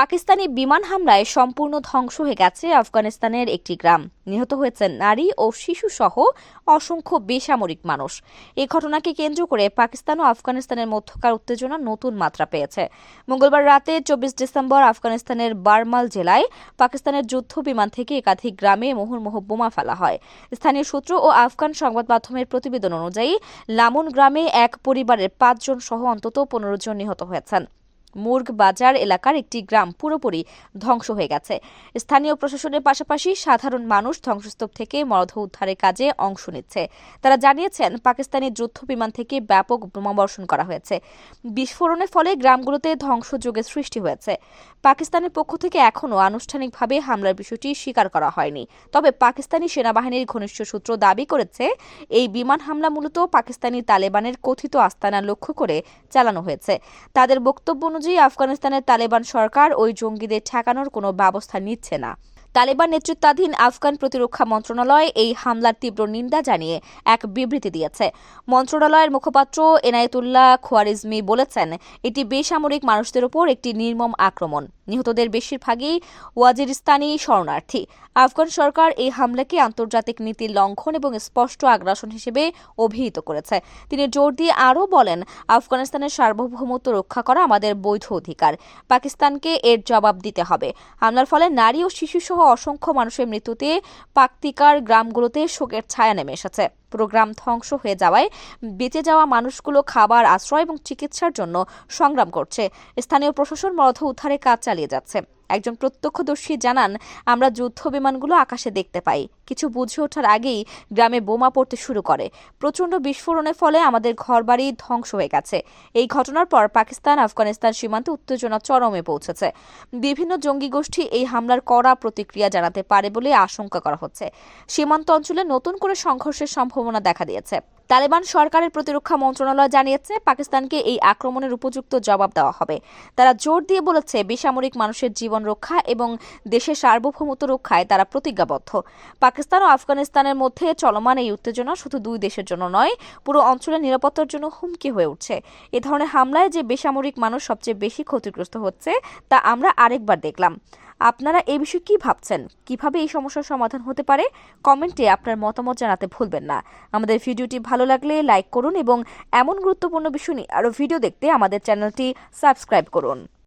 পাকিস্তানি বিমান হামলায় সম্পূর্ণ ধ্বংস হয়ে গেছে আফগানিস্তানের একটি গ্রাম। নিহত হয়েছেন নারী ও শিশু সহ অসংখ্য বেসামরিক মানুষ। এই ঘটনাকে কেন্দ্র করে পাকিস্তান ও আফগানিস্তানের মধ্যকার উত্তেজনা নতুন মাত্রা পেয়েছে। মঙ্গলবার রাতে চব্বিশ ডিসেম্বর আফগানিস্তানের বারমাল জেলায় পাকিস্তানের যুদ্ধ বিমান থেকে একাধিক গ্রামে মুহুর্মুহ বোমা ফেলা হয়। স্থানীয় সূত্র ও আফগান সংবাদ মাধ্যমের প্রতিবেদন অনুযায়ী, লামুন গ্রামে এক পরিবারের পাঁচজন সহ অন্তত পনেরো জন নিহত হয়েছেন। মুর্গ বাজার এলাকার একটি গ্রাম পুরোপুরি ধ্বংস হয়ে গেছে। স্থানীয় প্রশাসনের পাশাপাশি সাধারণ মানুষ ধ্বংসস্তূপ থেকে মরদেহ উদ্ধারের কাজে অংশ নিচ্ছে। তারা জানিয়েছেন, পাকিস্তানি যুদ্ধ বিমান থেকে ব্যাপক বোমাবর্ষণ করা হয়েছে। বিস্ফোরণের ফলে গ্রামগুলোতে ধ্বংসযজ্ঞের সৃষ্টি হয়েছে। পাকিস্তানের পক্ষ থেকে এখনও আনুষ্ঠানিকভাবে হামলার বিষয়টি স্বীকার করা হয়নি। তবে পাকিস্তানি সেনাবাহিনীর ঘনিষ্ঠ সূত্র দাবি করেছে, এই বিমান হামলা মূলত পাকিস্তানি তালেবানের কথিত আস্তানা লক্ষ্য করে চালানো হয়েছে। তাদের বক্তব্য অনুযায়ী আফগানিস্তানের তালেবান সরকার ওই জঙ্গিদের ঠেকানোর কোনো ব্যবস্থা নিচ্ছে না। তালেবান নেতৃত্বাধীন আফগান প্রতিরক্ষা মন্ত্রণালয় এই হামলার তীব্র নিন্দা জানিয়ে এক বিবৃতি দিয়েছে। মন্ত্রণালয়ের মুখপাত্র এনায়েতুল্লাহ খোয়ারিজমি বলেছেন, এটি বেসামরিক মানুষদের উপর একটি নির্মম আক্রমণ। নিহতদের বেশিরভাগই ওয়াজিরিস্তানি শরণার্থী। আফগান সরকার এই হামলাকে আন্তর্জাতিক নীতির লঙ্ঘন এবং স্পষ্ট আগ্রাসন হিসেবে অভিহিত করেছে। তিনি জোর দিয়ে আরও বলেন, আফগানিস্তানের সার্বভৌমত্ব রক্ষা করা আমাদের বৈধ অধিকার। পাকিস্তানকে এর জবাব দিতে হবে। হামলার ফলে নারী ও শিশুসহ অসংখ্য মানুষের মৃত্যুতে পাকতিকার গ্রামগুলোতে শোকের ছায়া নেমে এসেছে। প্রোগ্রাম ধ্বংস হয়ে যাওয়ায় বেঁচে যাওয়া মানুষগুলো খাবার, আশ্রয় এবং চিকিৎসার জন্য সংগ্রাম করছে। স্থানীয় প্রশাসন মরদেহ উদ্ধারে কাজ চালিয়ে যাচ্ছে। একজন প্রত্যক্ষদর্শী জানান, আমরা যুদ্ধ বিমানগুলো আকাশে দেখতে পাই। কিছু বুঝে ওঠার আগেই গ্রামে বোমা পড়তে শুরু করে। প্রচণ্ড বিস্ফোরণের ফলে আমাদের ঘরবাড়ি ধ্বংস হয়ে গেছে। এই ঘটনার পর পাকিস্তান, আফগানিস্তান সীমান্তে উত্তেজনা চরমে পৌঁছেছে। বিভিন্ন জঙ্গি গোষ্ঠী এই হামলার কড়া প্রতিক্রিয়া জানাতে পারে বলে আশঙ্কা করা হচ্ছে। সীমান্ত অঞ্চলে নতুন করে সংঘর্ষের সম্ভাবনা দেখা দিয়েছে। তালেবান সরকারের প্রতিরক্ষা মন্ত্রণালয় জানিয়েছে, পাকিস্তানকে এই আক্রমণের উপযুক্ত জবাব দেওয়া হবে। তারা জোর দিয়ে বলেছে, বেসামরিক মানুষের জীবন রক্ষা এবং দেশের সার্বভৌমত্ব রক্ষায় তারা প্রতিজ্ঞাবদ্ধ। পাকিস্তান ও আফগানিস্তানের মধ্যে চলমান এই উত্তেজনা শুধু দুই দেশের জন্য নয়, পুরো অঞ্চলের নিরাপত্তার জন্য হুমকি হয়ে উঠছে। এ ধরনের হামলায় যে বেসামরিক মানুষ সবচেয়ে বেশি ক্ষতিগ্রস্ত হচ্ছে, তা আমরা আরেকবার দেখলাম। আপনারা এ বিষয়ে কি ভাবছেন? কীভাবে এই সমস্যার সমাধান হতে পারে? কমেন্টে আপনার মতামত জানাতে ভুলবেন না। আমাদের ভিডিওটি ভালো লাগলে লাইক করুন এবং এমন গুরুত্বপূর্ণ বিষয় নিয়ে আরও ভিডিও দেখতে আমাদের চ্যানেলটি সাবস্ক্রাইব করুন।